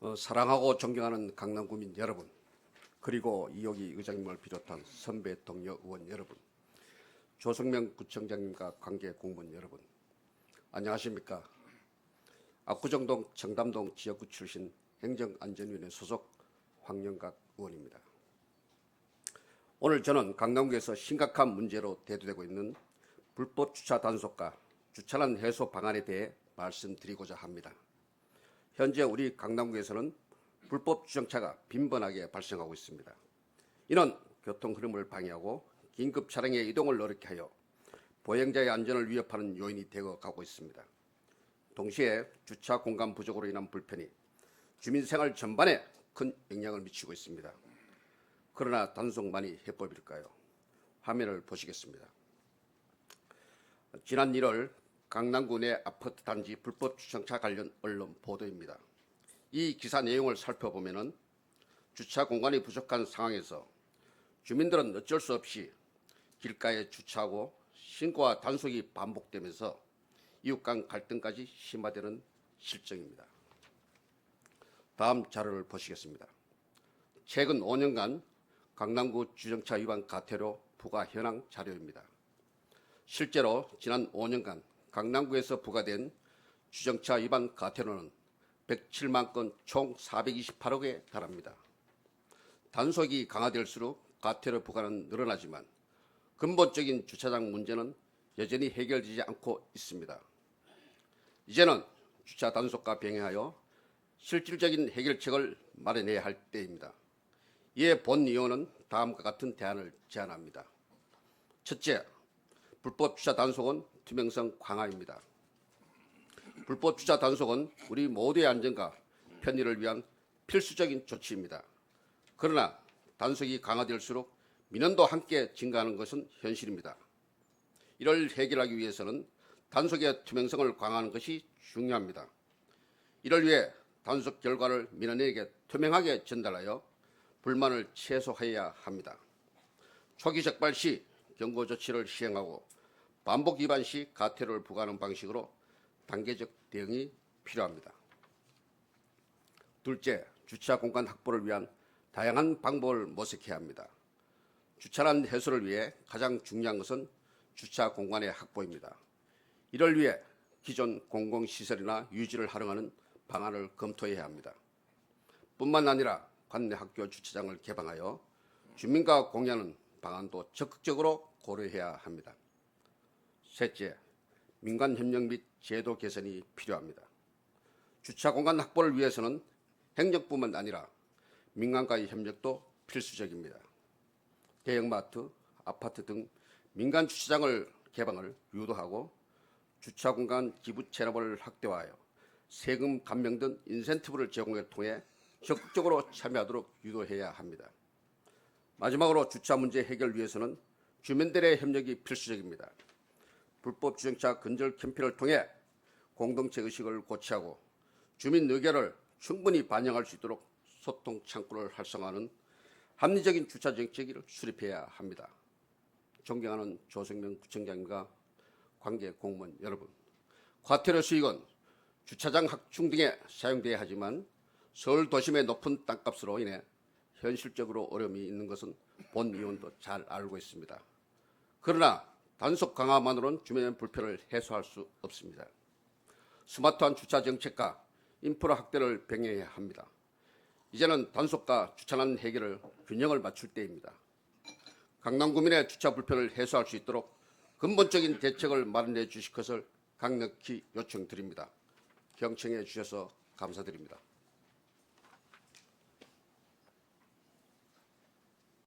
어, 사랑하고 존경하는 강남구민 여러분, 그리고 이호기 의장님을 비롯한 선배 동료 의원 여러분, 조성명 구청장님과 관계 공무원 여러분, 안녕하십니까? 압구정동 청담동 지역구 출신 행정안전위원회 소속 황영각 의원입니다. 오늘 저는 강남구에서 심각한 문제로 대두되고 있는 불법 주차 단속과 주차난 해소 방안에 대해 말씀드리고자 합니다. 현재 우리 강남구에서는 불법 주정차가 빈번하게 발생하고 있습니다. 이는 교통 흐름을 방해하고 긴급 차량의 이동을 어렵게 하여 보행자의 안전을 위협하는 요인이 되어 가고 있습니다. 동시에 주차 공간 부족으로 인한 불편이 주민 생활 전반에 큰 영향을 미치고 있습니다. 그러나 단속만이 해법일까요? 화면을 보시겠습니다. 지난 1월 강남구 내 아파트 단지 불법 주차차 관련 언론 보도입니다. 이 기사 내용을 살펴보면은 주차 공간이 부족한 상황에서 주민들은 어쩔 수 없이 길가에 주차하고 신고와 단속이 반복되면서 이웃 간 갈등까지 심화되는 실정입니다. 다음 자료를 보시겠습니다. 최근 5년간 강남구 주정차 위반 가태료 부과 현황 자료입니다. 실제로 지난 5년간 강남구에서 부과된 주정차 위반 가태료는 107만 건 총 428억에 달합니다. 단속이 강화될수록 가태료 부과는 늘어나지만 근본적인 주차장 문제는 여전히 해결되지 않고 있습니다. 이제는 주차 단속과 병행하여 실질적인 해결책을 마련해야 할 때입니다. 이에 본 의원은 다음과 같은 대안을 제안합니다. 첫째, 불법 주차 단속은 투명성 강화입니다. 불법 주차 단속은 우리 모두의 안전과 편의를 위한 필수적인 조치입니다. 그러나 단속이 강화될수록 민원도 함께 증가하는 것은 현실입니다. 이를 해결하기 위해서는 단속의 투명성을 강화하는 것이 중요합니다. 이를 위해 단속 결과를 민원인에게 투명하게 전달하여 불만을 최소화해야 합니다. 초기 적발 시 경고 조치를 시행하고 반복 위반 시 가태료를 부과하는 방식으로 단계적 대응이 필요합니다. 둘째, 주차 공간 확보를 위한 다양한 방법을 모색해야 합니다. 주차난 해소를 위해 가장 중요한 것은 주차 공간의 확보입니다. 이를 위해 기존 공공시설이나 유지를 활용하는 방안을 검토해야 합니다. 뿐만 아니라 관내 학교 주차장을 개방하여 주민과 공유하는 방안도 적극적으로 고려해야 합니다. 셋째, 민간 협력 및 제도 개선이 필요합니다. 주차 공간 확보를 위해서는 행정뿐만 아니라 민간과의 협력도 필수적입니다. 대형마트, 아파트 등 민간 주차장을 개방을 유도하고 주차 공간 기부 체납을 확대하여 세금 감면 등 인센티브를 제공해 통해 적극적으로 참여하도록 유도해야 합니다. 마지막으로 주차 문제 해결 위해서는 주민들의 협력이 필수적입니다. 불법 주정차 근절 캠페인을 통해 공동체 의식을 고취하고 주민 의견을 충분히 반영할 수 있도록 소통 창구를 활성화하는 합리적인 주차 정책을 수립해야 합니다. 존경하는 조성명 구청장님과 관계 공무원 여러분, 과태료 수익은 주차장 확충 등에 사용돼야 하지만 서울 도심의 높은 땅값으로 인해 현실적으로 어려움이 있는 것은 본 의원도 잘 알고 있습니다. 그러나 단속 강화만으로는 주민의 불편을 해소할 수 없습니다. 스마트한 주차 정책과 인프라 확대를 병행해야 합니다. 이제는 단속과 주차난 해결을 균형을 맞출 때입니다. 강남 구민의 주차 불편을 해소할 수 있도록 근본적인 대책을 마련해 주실 것을 강력히 요청드립니다. 경청해 주셔서 감사드립니다.